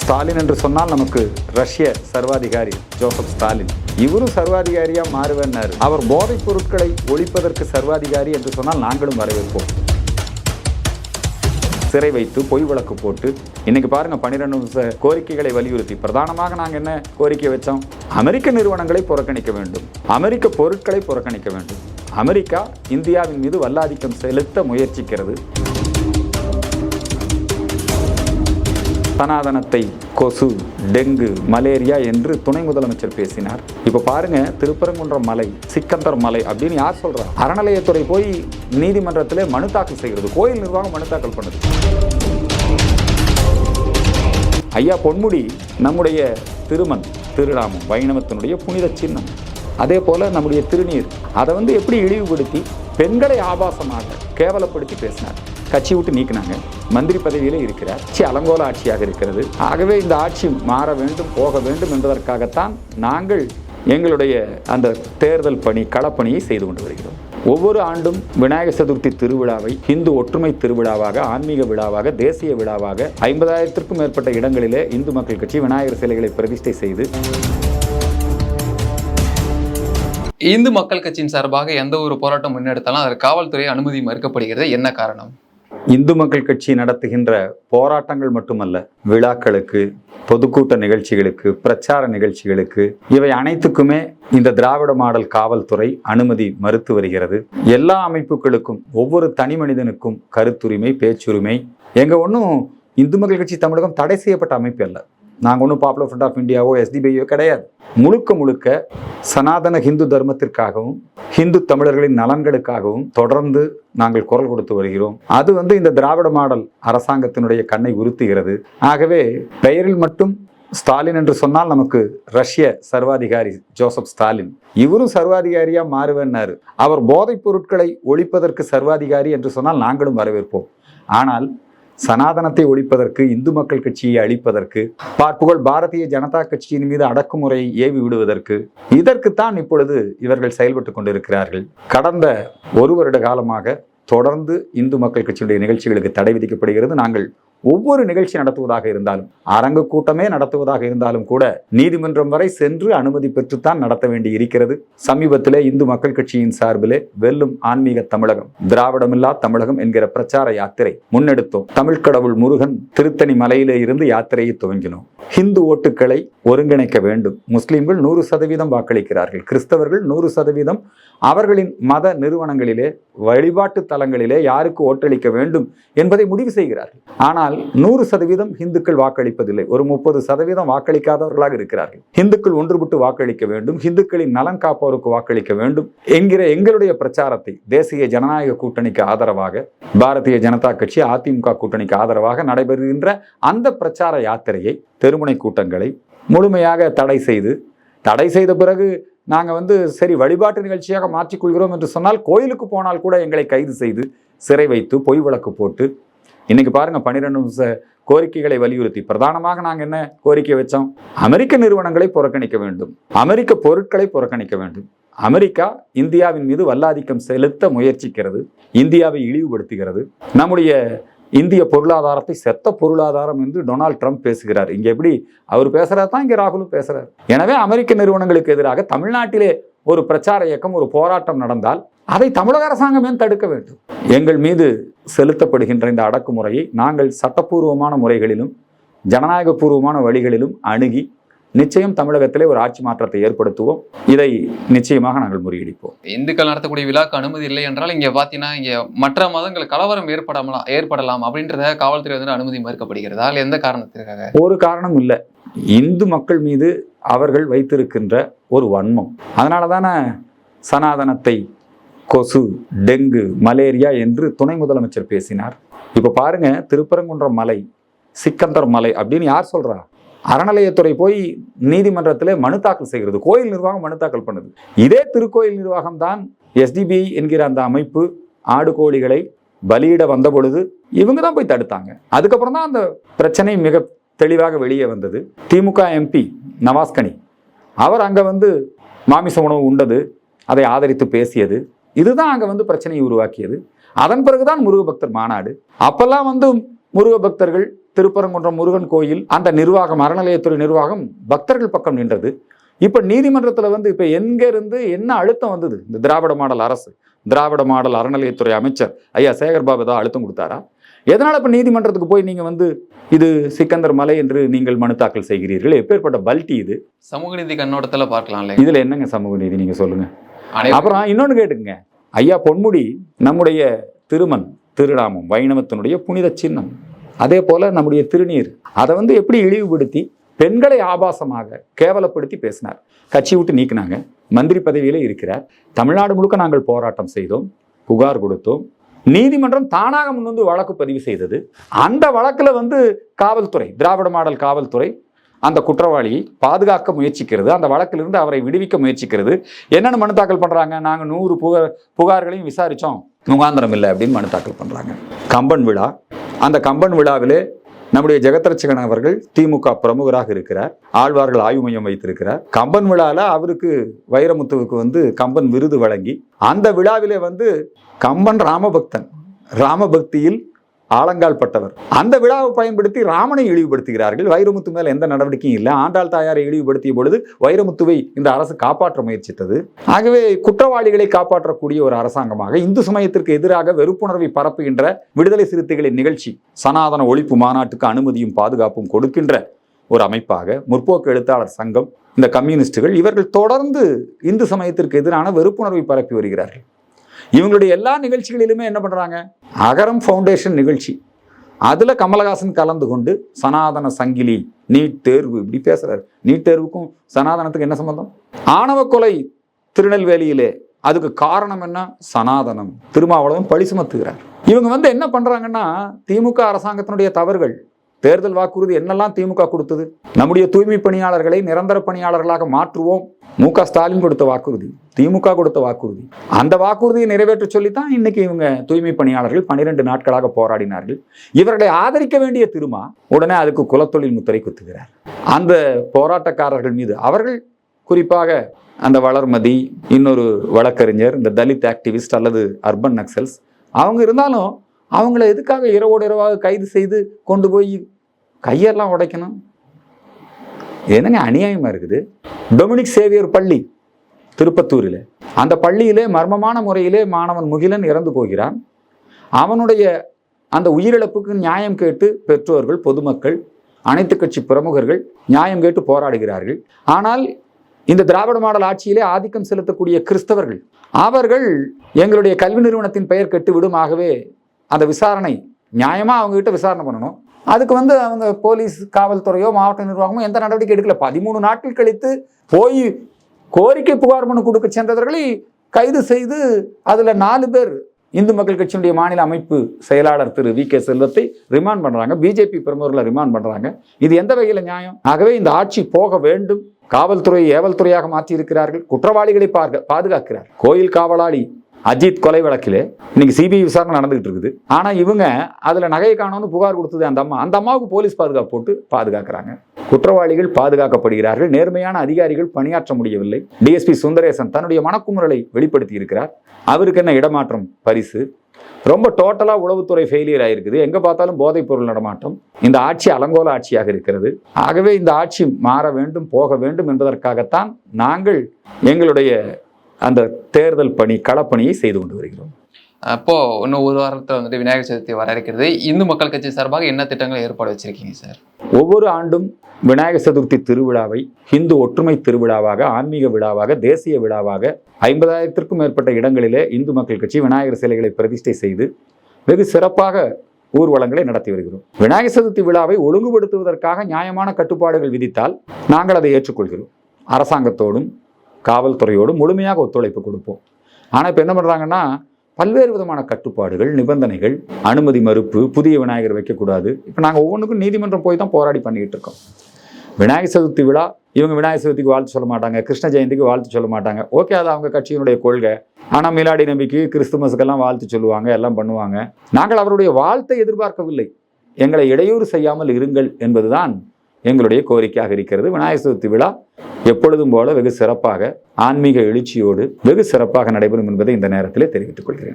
ஸ்டாலின் என்று சொன்னால் நமக்கு ரஷ்ய சர்வாதிகாரி ஜோசப் ஸ்டாலின். இவரும் சர்வாதிகாரியா மாறுவேன்னாரு. அவர் போதைப் பொருட்களை ஒழிப்பதற்கு சர்வாதிகாரி என்று சொன்னால் நாங்களும் வரவேற்போம். சிறை வைத்து பொய் வழக்கு போட்டு இன்னைக்கு பாருங்க பன்னிரெண்டு கோரிக்கைகளை வலியுறுத்தி பிரதானமாக நாங்கள் என்ன கோரிக்கை வச்சோம்? அமெரிக்க நிறுவனங்களை புறக்கணிக்க வேண்டும். அமெரிக்க பொருட்களை புறக்கணிக்க வேண்டும். அமெரிக்கா இந்தியாவின் மீது வல்லாதிக்கம் செலுத்த முயற்சிக்கிறது. சனாதனத்தை கொசு டெங்கு மலேரியா என்று துணை முதலமைச்சர் பேசினார். இப்ப பாருங்க திருப்பரங்குன்றம் மலை சிக்கந்தர் மலை அப்படின்னு யார் சொல்றா? அறநிலையத்துறை போய் நீதிமன்றத்தில் மனு தாக்கல் செய்கிறது கோயில் நிர்வாகம் மனு தாக்கல் பண்ணுது. ஐயா பொன்முடி நம்முடைய திருமண் திருநாமம் வைணவத்தினுடைய புனித சின்னம். அதே போல நம்முடைய திருநீர். அதை வந்து எப்படி இழிவுபடுத்தி பெண்களை ஆபாசமாக கேவலப்படுத்தி பேசினார். கட்சி விட்டு நீக்கினாங்க. மந்திரி பதவியில் இருக்கிறார். ஆட்சி அலங்கோல ஆட்சியாக இருக்கிறது. ஆகவே இந்த ஆட்சி மாற வேண்டும் போக வேண்டும் என்பதற்காகத்தான் நாங்கள் எங்களுடைய அந்த தேர்தல் பணி களப்பணியை செய்து கொண்டு வருகிறோம். ஒவ்வொரு ஆண்டும் விநாயகர் சதுர்த்தி திருவிழாவை இந்து ஒற்றுமை திருவிழாவாக ஆன்மீக விழாவாக தேசிய விழாவாக ஐம்பதாயிரத்திற்கும் மேற்பட்ட இடங்களிலே இந்து மக்கள் கட்சி விநாயகர் சிலைகளை பிரதிஷ்டை செய்து இந்து மக்கள் கட்சியின் சார்பாக எந்த ஒரு போராட்டம் முன்னெடுத்தாலும் அதற்கு காவல்துறை அனுமதி மறுக்கப்படுகிறது. என்ன காரணம்? இந்து மக்கள் கட்சி நடத்துகின்ற போராட்டங்கள் மட்டுமல்ல விழாக்களுக்கு பொதுக்கூட்ட நிகழ்ச்சிகளுக்கு பிரச்சார நிகழ்ச்சிகளுக்கு இவை அனைத்துக்குமே இந்த திராவிட மாடல் காவல்துறை அனுமதி மறுத்து வருகிறது. எல்லா அமைப்புகளுக்கும் ஒவ்வொரு தனி மனிதனுக்கும் கருத்துரிமை பேச்சுரிமை எங்க ஒன்றும் இந்து மக்கள் கட்சி தமிழகம் தடை செய்யப்பட்ட அமைப்பு அல்ல. நாங்கள் ஒன்றும் பாப்புலர் ஃப்ரண்ட் ஆஃப் இந்தியாவோ எஸ்டிபிஐயோ கிடையாது. முழுக்க முழுக்க சனாதன ஹிந்து தர்மத்திற்காகவும் ஹிந்து தமிழர்களின் நலன்களுக்காகவும் தொடர்ந்து நாங்கள் குரல் கொடுத்து வருகிறோம். அது வந்து இந்த திராவிட மாடல் அரசாங்கத்தினுடைய கண்ணை உறுத்துகிறது ஆகவே பெயரில் மட்டும் ஸ்டாலின் என்று சொன்னால் நமக்கு ரஷ்ய சர்வாதிகாரி ஜோசப் ஸ்டாலின். இவரும் சர்வாதிகாரியா மாறுவேன்னாரு. அவர் போதைப் பொருட்களை ஒழிப்பதற்கு சர்வாதிகாரி என்று சொன்னால் நாங்களும் வரவேற்போம். ஆனால் சனாதனத்தை ஒழிப்பதற்கு இந்து மக்கள் கட்சியை அழிப்பதற்கு பார்ப்புகள் பாரதிய ஜனதா கட்சியின் மீது அடக்குமுறையை ஏவி விடுவதற்கு இதற்குத்தான் இப்பொழுது இவர்கள் செயல்பட்டு கொண்டிருக்கிறார்கள். கடந்த ஒரு வருட காலமாக தொடர்ந்து இந்து மக்கள் கட்சியுடைய நிகழ்ச்சிகளுக்கு தடை விதிக்கப்படுகிறது. நாங்கள் ஒவ்வொரு நிகழ்ச்சி நடத்துவதாக இருந்தாலும் அரங்கு கூட்டமே நடத்துவதாக இருந்தாலும் கூட நீதிமன்றம் வரை சென்று அனுமதி பெற்றுத்தான் நடத்த வேண்டி இருக்கிறது. சமீபத்திலே இந்து மக்கள் கட்சியின் சார்பிலே வெல்லும் ஆன்மீக தமிழகம் திராவிடமில்லா தமிழகம் என்கிற பிரச்சார யாத்திரை முன்னெடுத்தோம். தமிழ் கடவுள் முருகன் திருத்தணி மலையிலே இருந்து யாத்திரையை துவங்கினோம். ஹிந்து ஓட்டுகளை ஒருங்கிணைக்க வேண்டும். முஸ்லிம்கள் நூறு சதவீதம் வாக்களிக்கிறார்கள். கிறிஸ்தவர்கள் நூறு சதவீதம். அவர்களின் மத நிறுவனங்களிலே வழிபாட்டு தலங்களிலே யாருக்கு ஓட்டளிக்க வேண்டும் என்பதை முடிவு செய்கிறார்கள். ஆனால் நூறு சதவீதம் இந்துக்கள் வாக்களிப்பதில்லை. ஒரு முப்பது சதவீதம் வாக்களிக்காதவர்களாக இருக்கிறார்கள். இந்துக்கள் ஒன்றுபட்டு வாக்களிக்க வேண்டும். இந்துக்களின் நலன் காப்போருக்கு வாக்களிக்க வேண்டும். என்கிற எங்களுடைய பிரச்சாரத்தை தேசிய ஜனநாயக கூட்டணிக்கு ஆதரவாக பாரதிய ஜனதா கட்சி அதிமுக கூட்டணிக்கு ஆதரவாக நடைபெறுகின்ற அந்த பிரச்சார யாத்திரையை தெருமுனை கூட்டங்களை முழுமையாக தடை செய்து தடை செய்த பிறகு நாங்கள் வந்து சரி வழிபாட்டு நிகழ்ச்சியாக மாற்றிக்கொள்கிறோம் என்று சொன்னால் கோயிலுக்கு போனால் கூட எங்களை கைது செய்து சிறை வைத்து பொய் வழக்கு போட்டு இன்னைக்கு பாருங்க பன்னிரெண்டு கோரிக்கைகளை வலியுறுத்தி பிரதானமாக நாங்கள் என்ன கோரிக்கை வச்சோம்? அமெரிக்க நிறுவனங்களை புறக்கணிக்க வேண்டும். அமெரிக்க பொருட்களை புறக்கணிக்க வேண்டும். அமெரிக்கா இந்தியாவின் மீது வல்லாதிக்கம் செலுத்த முயற்சிக்கிறது. இந்தியாவை இழிவுபடுத்துகிறது. நம்முடைய இந்திய பொருளாதாரத்தை செத்த பொருளாதாரம் என்று டொனால்ட் ட்ரம்ப் பேசுகிறார். இங்க எப்படி அவர் பேசுறாரு? தான் இங்க ராகுலும் பேசுறாரு. எனவே அமெரிக்க நிறுவனங்களுக்கு எதிராக தமிழ்நாட்டிலே ஒரு பிரச்சார இயக்கம் ஒரு போராட்டம் நடந்தால் அதை தமிழக அரசாங்கம் ஏன் தடுக்க வேண்டும்? எங்கள் மீது செலுத்தப்படுகின்ற இந்த அடக்குமுறையை நாங்கள் சட்டப்பூர்வமான முறைகளிலும் ஜனநாயகபூர்வமான வழிகளிலும் அணுகி நிச்சயம் தமிழகத்திலே ஒரு ஆட்சி மாற்றத்தை ஏற்படுத்துவோம். இதை நிச்சயமாக நாங்கள் முறியடிப்போம். இந்துக்கள் நடத்தக்கூடிய விழாக்கு அனுமதி இல்லை என்றால் இங்க பாத்தீங்கன்னா இங்க மற்ற மதங்கள் கலவரம் ஏற்படலாம் ஏற்படலாம் அப்படின்றத காவல்துறை வந்து அனுமதி மறுக்கப்படுகிறதா. இல்ல எந்த காரணத்திற்காக? ஒரு காரணம் இல்லை. இந்து மக்கள் மீது அவர்கள் வைத்திருக்கின்ற ஒரு வன்மம். அதனால தானே சனாதனத்தை கொசு டெங்கு மலேரியா என்று துணை முதலமைச்சர் பேசினார். இப்போ பாருங்க திருப்பரங்குன்றம் மலை சிக்கந்தர் மலை அப்படின்னு யார் சொல்றா? அறநிலையத்துறை போய் நீதிமன்றத்தில் மனு தாக்கல் செய்கிறது கோயில் நிர்வாகம் மனு தாக்கல் பண்ணுது. இதே திருக்கோயில் நிர்வாகம் தான் எஸ்டிபிஐ என்கிற அந்த அமைப்பு ஆடு கோழிகளை பலியிட வந்த பொழுது இவங்க தான் போய் தடுத்தாங்க. அதுக்கப்புறம் தான் அந்த பிரச்சனை மிக தெளிவாக வெளியே வந்தது. திமுக எம்பி நவாஸ்கனி அவர் அங்கே வந்து மாமிச உணவு உண்டது அதை ஆதரித்து பேசியது. இதுதான் அங்கே வந்து பிரச்சனையை உருவாக்கியது. அதன் பிறகுதான் முருக பக்தர் மாநாடு. அப்பெல்லாம் வந்து முருக பக்தர்கள் திருப்பரங்குன்றம் முருகன் கோயில் அந்த நிர்வாகம் அறநிலையத்துறை நிர்வாகம் பக்தர்கள் பக்கம் நின்றது. இப்ப நீதிமன்றத்துல வந்து இப்ப எங்க இருந்து என்ன அழுத்தம் வந்தது? இந்த திராவிட மாடல் அரசு திராவிட மாடல் அறநிலையத்துறை அமைச்சர் ஐயா சேகர் பாபு ஏதாவது அழுத்தம் கொடுத்தாரா? எதனால இப்ப நீதிமன்றத்துக்கு போய் நீங்க வந்து இது சிக்கந்தர் மலை என்று நீங்கள் மனு தாக்கல் செய்கிறீர்கள்? எப்பேற்பட்ட பல்டி இது? சமூக நீதி கண்ணோட்டத்துல பார்க்கலாம் இதுல என்னங்க சமூக நீதி? நீங்க சொல்லுங்க. அனைவரும் அப்புறம் இன்னொன்னு கேட்டுங்க ஐயா பொன்முடி நம்முடைய திருமண் திருநாமம் வைணவத்தினுடைய புனித சின்னம். அதே போல நம்முடைய திருநீர். அதை வந்து எப்படி இழிவுபடுத்தி பெண்களை ஆபாசமாக கேவலப்படுத்தி பேசினார். கட்சி விட்டு நீக்கினாங்க. மந்திரி பதவியிலே இருக்கிறார். தமிழ்நாடு முழுக்க நாங்கள் போராட்டம் செய்தோம். புகார் கொடுத்தோம். நீதிமன்றம் தானாக முன்வந்து வழக்கு பதிவு செய்தது. அந்த வழக்கில் வந்து காவல்துறை திராவிட மாடல் காவல்துறை அந்த குற்றவாளி பாதுகாக்க முயற்சிக்கிறது அந்த வழக்கிலிருந்து அவரை விடுவிக்க முயற்சிக்கிறது. என்னென்னு மனு தாக்கல் பண்ணுறாங்க நாங்கள் நூறு புகார் புகார்களையும் விசாரித்தோம் முகாந்திரம் இல்லை அப்படின்னு மனு தாக்கல் பண்ணுறாங்க கம்பன் விழா. அந்த கம்பன் விழாவிலே நம்முடைய ஜெகத்ரட்சகன் அவர்கள் திமுக பிரமுகராக இருக்கிறார். ஆழ்வார்கள் ஆய்வு மையம் வைத்திருக்கிறார். கம்பன் விழாவில் அவருக்கு வைரமுத்துவுக்கு வந்து கம்பன் விருது வழங்கி அந்த விழாவிலே வந்து கம்பன் ராமபக்தன் ராமபக்தியில் ஆலங்கால் பட்டவர் அந்த விழாவை பயன்படுத்தி ராமனை இழிவுபடுத்துகிறார்கள். வைரமுத்து மேல எந்த நடவடிக்கையும் இல்லை. ஆண்டாள் தாயாரை இழிவுபடுத்திய பொழுது வைரமுத்துவை இந்த அரசு காப்பாற்ற முயற்சித்தது. ஆகவே குற்றவாளிகளை காப்பாற்றக்கூடிய ஒரு அரசாங்கமாக இந்து சமயத்திற்கு எதிராக வெறுப்புணர்வை பரப்புகின்ற விடுதலை சிறுத்தைகளின் நிகழ்ச்சி சனாதன ஒழிப்பு மாநாட்டுக்கு அனுமதியும் பாதுகாப்பும் கொடுக்கின்ற ஒரு அமைப்பாக முற்போக்கு எழுத்தாளர் சங்கம் இந்த கம்யூனிஸ்டுகள் இவர்கள் தொடர்ந்து இந்து சமயத்திற்கு எதிரான வெறுப்புணர்வை பரப்பி வருகிறார்கள். இவங்களுடைய எல்லா நிகழ்ச்சிகளிலுமே என்ன பண்றாங்க? அகரம் ஃபவுண்டேஷன் நிகழ்ச்சி. அதில் கமலஹாசன் கலந்து கொண்டு சனாதன சங்கிலி நீட் தேர்வு இப்படி பேசுகிறார் நீட் தேர்வுக்கும் சனாதனத்துக்கு என்ன சம்பந்தம்? ஆணவ கொலை திருநெல்வேலியிலே அதுக்கு காரணம் என்ன? சனாதனம். திருமாவளவன் பழி சுமத்துகிறார். இவங்க வந்து என்ன பண்ணுறாங்கன்னா திமுக அரசாங்கத்தினுடைய தவறுகள் தேர்தல் வாக்குறுதி என்னெல்லாம் திமுக கொடுத்தது? நம்முடைய தூய்மை பணியாளர்களை நிரந்தர பணியாளர்களாக மாற்றுவோம். மு க ஸ்டாலின் கொடுத்த வாக்குறுதி திமுக கொடுத்த வாக்குறுதி. அந்த வாக்குறுதியை நிறைவேற்ற சொல்லித்தான் இன்னைக்கு இவங்க தூய்மை பணியாளர்கள் பன்னிரெண்டு நாட்களாக போராடினார்கள். இவர்களை ஆதரிக்க வேண்டிய திருமா உடனே அதுக்கு குலத்தொழில் முத்திரை குத்துகிறார். அந்த போராட்டக்காரர்கள் மீது அவர்கள் குறிப்பாக அந்த வளர்மதி இன்னொரு வழக்கறிஞர் இந்த தலித் ஆக்டிவிஸ்ட் அல்லது அர்பன் நக்சல்ஸ் அவங்க இருந்தாலும் அவங்கள எதுக்காக இரவோடு இரவாக கைது செய்து கொண்டு போய் கையெல்லாம் உடைக்கணும்? என்னங்க அநியாயமா இருக்குது? டொமினிக் சேவியர் பள்ளி திருப்பத்தூரில். அந்த பள்ளியிலே மர்மமான முறையிலே மாணவன் முகிலன் இறந்து போகிறான். அவனுடைய அந்த உயிரிழப்புக்கு நியாயம் கேட்டு பெற்றோர்கள் பொதுமக்கள் அனைத்து கட்சி பிரமுகர்கள் நியாயம் கேட்டு போராடுகிறார்கள். ஆனால் இந்த திராவிட மாடல் ஆட்சியிலே ஆதிக்கம் செலுத்தக்கூடிய கிறிஸ்தவர்கள் அவர்கள் எங்களுடைய கல்வி நிறுவனத்தின் பெயர் கெட்டுவிடும் ஆகவே அந்த விசாரணை நியாயமாக அவங்ககிட்ட விசாரணை பண்ணணும். அதுக்கு வந்து அவங்க போலீஸ் காவல்துறையோ மாவட்ட நிர்வாகமோ எந்த நடவடிக்கை எடுக்கல. பதிமூணு நாட்கள் கழித்து போய் கோரிக்கை புகார் மனு கொடுக்க சென்றவர்களை கைது செய்து அதில் நாலு பேர் இந்து மக்கள் கட்சியினுடைய மாநில அமைப்பு செயலாளர் திரு வி கே செல்வத்தை ரிமாண்ட் பண்ணுறாங்க பிஜேபி பிரமுகர்களை ரிமாண்ட் பண்ணுறாங்க இது எந்த வகையில் நியாயம்? ஆகவே இந்த ஆட்சி போக வேண்டும். காவல்துறை ஏவல்துறையாக மாற்றி இருக்கிறார்கள் குற்றவாளிகளை பார்க்க பாதுகாக்கிறார். கோயில் காவலாளி அஜித் கொலை வழக்கில் இன்னைக்கு சிபிஐ விசாரணை நடந்துகிட்டு இருக்குது. ஆனா இவங்க அதுல நகையை காணோம்னு புகார் கொடுத்தது அந்த அம்மா. அந்த அம்மாவுக்கு போலீஸ் பாதுகாப்பு போட்டு பாதுகாக்கிறாங்க. குற்றவாளிகள் பாதுகாக்கப்படுகிறார்கள். நேர்மையான அதிகாரிகள் பணியாற்ற முடியவில்லை. டிஎஸ்பி சுந்தரேசன் தன்னுடைய மனக்குமுறலை வெளிப்படுத்தி இருக்கிறார் அவருக்கு என்ன இடமாற்றம்? பரிசு. ரொம்ப டோட்டலா உளவுத்துறை ஃபெயிலியர் ஆயிருக்குது. எங்க பார்த்தாலும் போதைப் பொருள் நடமாட்டம். இந்த ஆட்சி அலங்கோல ஆட்சியாக இருக்கிறது. ஆகவே இந்த ஆட்சி மாற வேண்டும் போக வேண்டும் என்பதற்காகத்தான் நாங்கள் எங்களுடைய அந்த தேர்தல் பணி களப்பணியை செய்து கொண்டு வருகிறோம். அப்போ இன்னும் ஒரு வாரத்துல வந்துட்டு விநாயகர் சதுர்த்தி வர இருக்கிறது. இந்து மக்கள் கட்சி சார்பாக என்ன திட்டங்களை ஏற்பாடு வச்சிருக்கீங்க சார்? ஒவ்வொரு ஆண்டும் விநாயகர் சதுர்த்தி திருவிழாவை இந்து ஒற்றுமை திருவிழாவாக ஆன்மீக விழாவாக தேசிய விழாவாக ஐம்பதாயிரத்திற்கும் மேற்பட்ட இடங்களிலே இந்து மக்கள் கட்சி விநாயகர் சிலைகளை பிரதிஷ்டை செய்து வெகு சிறப்பாக ஊர்வலங்களை நடத்தி வருகிறோம். விநாயகர் சதுர்த்தி விழாவை ஒழுங்குபடுத்துவதற்காக நியாயமான கட்டுப்பாடுகள் விதித்தால் நாங்கள் அதை ஏற்றுக்கொள்கிறோம். அரசாங்கத்தோடும் காவல்துறையோடு முழுமையாக ஒத்துழைப்பு கொடுப்போம். ஆனால் இப்போ என்ன பண்ணுறாங்கன்னா பல்வேறு விதமான கட்டுப்பாடுகள் நிபந்தனைகள் அனுமதி மறுப்பு புதிய விநாயகர் வைக்கக்கூடாது. இப்போ நாங்கள் ஒவ்வொன்றுக்கும் நீதிமன்றம் போய் தான் போராடி பண்ணிக்கிட்டு இருக்கோம். விநாயகர் சதுர்த்தி விழா இவங்க விநாயகர் சதுர்த்திக்கு வாழ்த்து சொல்ல மாட்டாங்க கிருஷ்ண ஜெயந்திக்கு வாழ்த்து சொல்ல மாட்டாங்க. ஓகே அது அவங்க கட்சியினுடைய கொள்கை. ஆனால் மிலாடி நம்பிக்கை கிறிஸ்துமஸுக்கெல்லாம் வாழ்த்து சொல்லுவாங்க எல்லாம் பண்ணுவாங்க. நாங்கள் அவருடைய வாழ்த்தை எதிர்பார்க்கவில்லை. எங்களை இடையூறு செய்யாமல் இருங்கள் என்பதுதான் எங்களுடைய கோரிக்கையாக இருக்கிறது. விநாயகர் சதுர்த்தி விழா எப்பொழுதும் போல வெகு சிறப்பாக ஆன்மீக எழுச்சியோடு வெகு சிறப்பாக நடைபெறும் என்பதை இந்த நேரத்திலே தெரிவித்துக் கொள்கிறேன்.